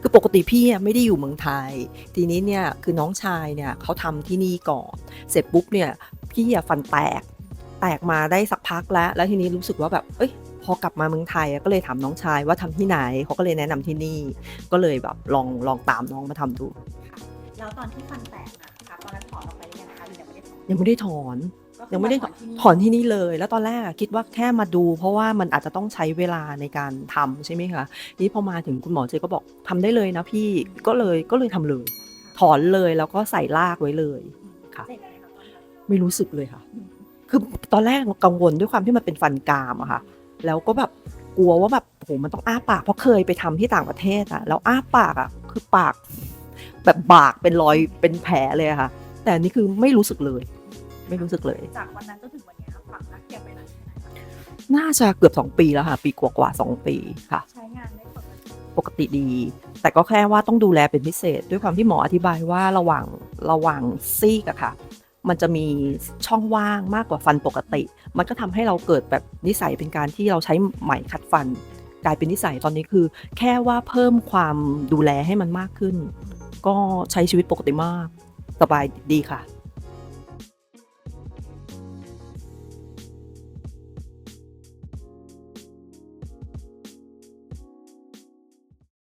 คือปกติพี่อะไม่ได้อยู่เมืองไทย ทีนี้เนี่ยคือน้องชายเนี่ยเขาทำที่นี่ก่อนเสร็จปุ๊บเนี่ยพี่อะฟันแตกแตกมาได้สักพักแล้ว แล้วทีนี้รู้สึกว่าแบบเอ้ยพอกลับมาเมืองไทยอะก็เลยถามน้องชายว่าทำที่ไหนเขาก็เลยแนะนำที่นี่ ก็เลยแบบลองลองตามน้องมาทำดูแล้วตอนที่ฟันแตกนะคะตอนนั้นถอนออกไปหรือยังคะหรือยังไม่ได้ถอนยังไม่ได้ถอนก็คือ ยังไม่ได้าที่นี่ถอนที่นี่เลย แล้วตอนแรกอะคิดว่าแค่มาดู เพราะว่ามันอาจจะต้องใช้เวลาในการทำใช่ไหมคะนี่พอมาถึงคุณหมอเจก็บอกทำได้เลยนะพี่ก็เลยก็เลยทำเลย ถอนเลยแล้วก็ใส่ลากไว้เลยค่ะเจ็บไหมคะตอนนั้นไม่รู้สึกเลยค่ะ คือตอนแรกกังวลด้วยความที่มันเป็นฟันกรามอะค่ะ แล้วก็แบบกลัวว่าแบบโหมันต้องอ้าปากเพราะเคยไปทำที่ต่างประเทศอะแล้วอ้าปากอะคือปาก แบบบากเป็นรอยเป็นแผลเลยอะค่ะ แต่อันนี่คือไม่รู้สึกเลย ไม่รู้สึกเลย จากวันนั้นจนถึงวันเนี้ยฝังรักเก็บไปนานแค่ไหนคะน่าจะเกือบสองปีแล้วค่ะ ปีกว่าๆสองปีค่ะ ใช้งานได้ปกติ ปกติดี แต่ก็แค่ว่าต้องดูแลเป็นพิเศษ ด้วยความที่หมออธิบายว่าระหว่างระหว่างซีกอะค่ะ มันจะมีช่องว่างมากกว่าฟันปกติ มันก็ทำให้เราเกิดแบบนิสัยเป็นการที่เราใช้ไหมขัดฟัน กลายเป็นนิสัยตอนนี้คือ แค่ว่าเพิ่มความดูแลให้มันมากขึ้น ก็ใช้ชีวิตปกติมาก สบายดีค่ะ